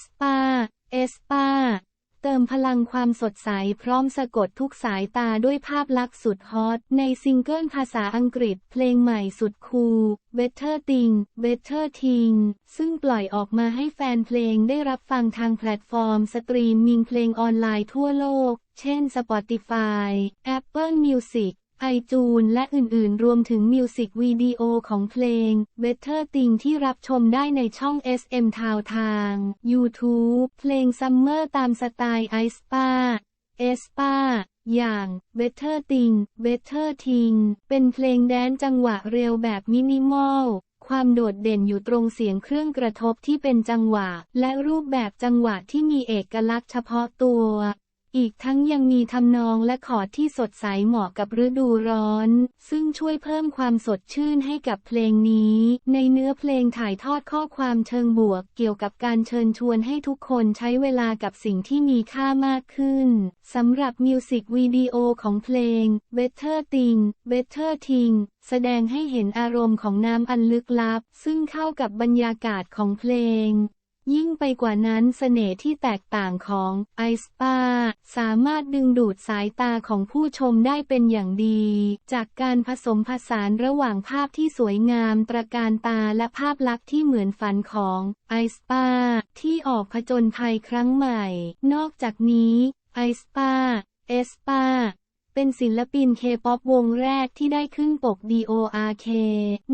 สปา เอสปา เติมพลังความสดใสพร้อมสะกดทุกสายตาด้วยภาพลักษณ์สุดฮอต ในซิงเกิลภาษาอังกฤษเพลงใหม่สุดคูล Better Thing Better Thing ซึ่งปล่อยออกมาให้แฟนเพลงได้รับฟังทางแพลตฟอร์มสตรีมมิงเพลงออนไลน์ทั่วโลก เช่น Spotify Apple Music ไอจูนและอื่นๆ รวมถึงมิวสิกวิดีโอของเพลง Better Thing ที่รับชมได้ในช่อง SM Town ทาง YouTube เพลง Summer ตามสไตล์ไอสปาเอสปาอย่าง Better Thing Better Thing เป็นเพลงแดนจังหวะเร็วแบบมินิมอลความโดดเด่นอยู่ตรงเสียงเครื่องกระทบที่เป็นจังหวะ และรูปแบบจังหวะที่มีเอกลักษณ์เฉพาะตัว อีกทั้งยังมีทำนองและคอดที่สดใสเหมาะกับฤดูร้อน ซึ่งช่วยเพิ่มความสดชื่นให้กับเพลงนี้ ในเนื้อเพลงถ่ายทอดข้อความเชิงบวก เกี่ยวกับการเชิญชวนให้ทุกคนใช้เวลากับสิ่งที่มีค่ามากขึ้นสำหรับมิวสิกวิดีโอของเพลง Better Thing Better Thing แสดงให้เห็นอารมณ์ของน้ำอันลึกลับ ซึ่งเข้ากับบรรยากาศของเพลง ยิ่งไปกว่านั้นเสน่ห์ที่แตกต่างของไอสปาสามารถดึงดูดสายตาของผู้ชมได้เป็นอย่างดี จากการผสมผสานระหว่างภาพที่สวยงามตระการตาและภาพลักษณ์ที่เหมือนฝันของไอสปาที่ออกผจญภัยครั้งใหม่ นอกจากนี้ไอสปาเอสปา เป็นศิลปินเคป๊อปวงแรกที่ได้ขึ้นปก DORK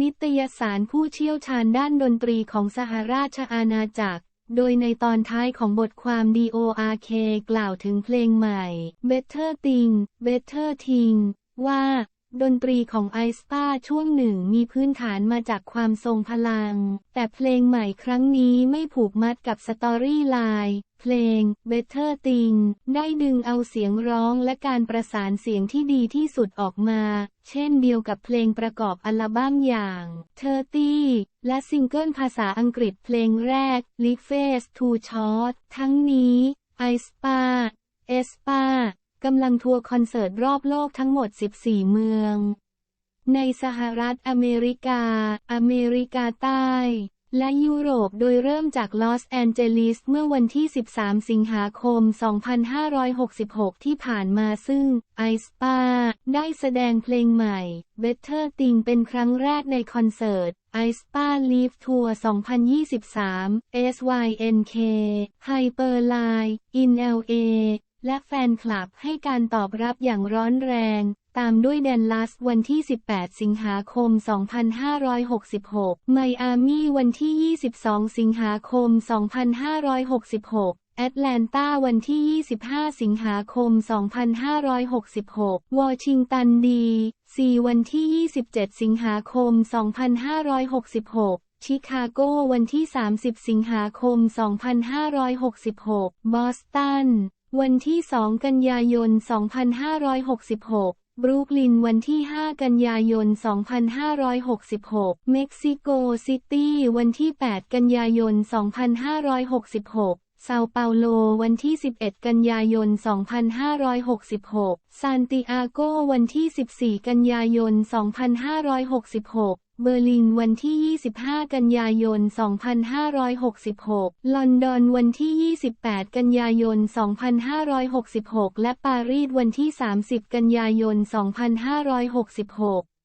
นิตยสารผู้เชี่ยวชาญด้านดนตรีของสหราชอาณาจักร โดยในตอนท้ายของบทความ DORK กล่าวถึงเพลงใหม่ Better Thing Better Thing ว่า ดนตรีของไอสปาช่วงหนึ่งมีพื้นฐานมาจากความทรงพลัง แต่เพลงใหม่ครั้งนี้ไม่ผูกมัดกับสตอรี่ไลน์เพลง Better Thing ได้ดึงเอาเสียงร้องและการประสานเสียงที่ดีที่สุดออกมา เช่นเดียวกับเพลงประกอบอัลบั้มอย่าง30และซิงเกิลภาษาอังกฤษเพลงแรก l i Face Too Short ทั้งนี้ i s p a e s p a กำลังทัวร์คอนเสิร์ตรอบโลกทั้งหมด 14 เมือง ในสหรัฐอเมริกา อเมริกาใต้ และยุโรปโดยเริ่มจากลอสแอนเจลิสเมื่อวันที่ 13 สิงหาคม 2566 ที่ผ่านมาซึ่งไอสปาได้แสดงเพลงใหม่ Better Thing เป็นครั้งแรกในคอนเสิร์ต i s p a Live Tour 2023 SYNK Hyperline in LA และแฟนคลับให้การตอบรับอย่างร้อนแรง ตามด้วยแดนลัสวันที่ 18 สิงหาคม 2566 ไมอามี่วันที่ 22 สิงหาคม 2566แอตแลนตาวันที่ 25 สิงหาคม 2566 วอชิงตันดี ซีวันที่ 27 สิงหาคม 2566 ชิคาโกวันที่ 30 สิงหาคม 2566 บอสตัน วันที่ 2 กันยายน 2566 บรูคลินวันที่ 5 กันยายน 2566 เม็กซิโกซิตี้ วันที่ 8 กันยายน 2566 เซาเปาโลวันที่ 11 กันยายน 2566 ซานติอาโกวันที่ 14 กันยายน 2566 เบอร์ลินวันที่ 25 กันยายน 2566 ลอนดอนวันที่ 28 กันยายน 2566 และปารีสวันที่ 30 กันยายน 2566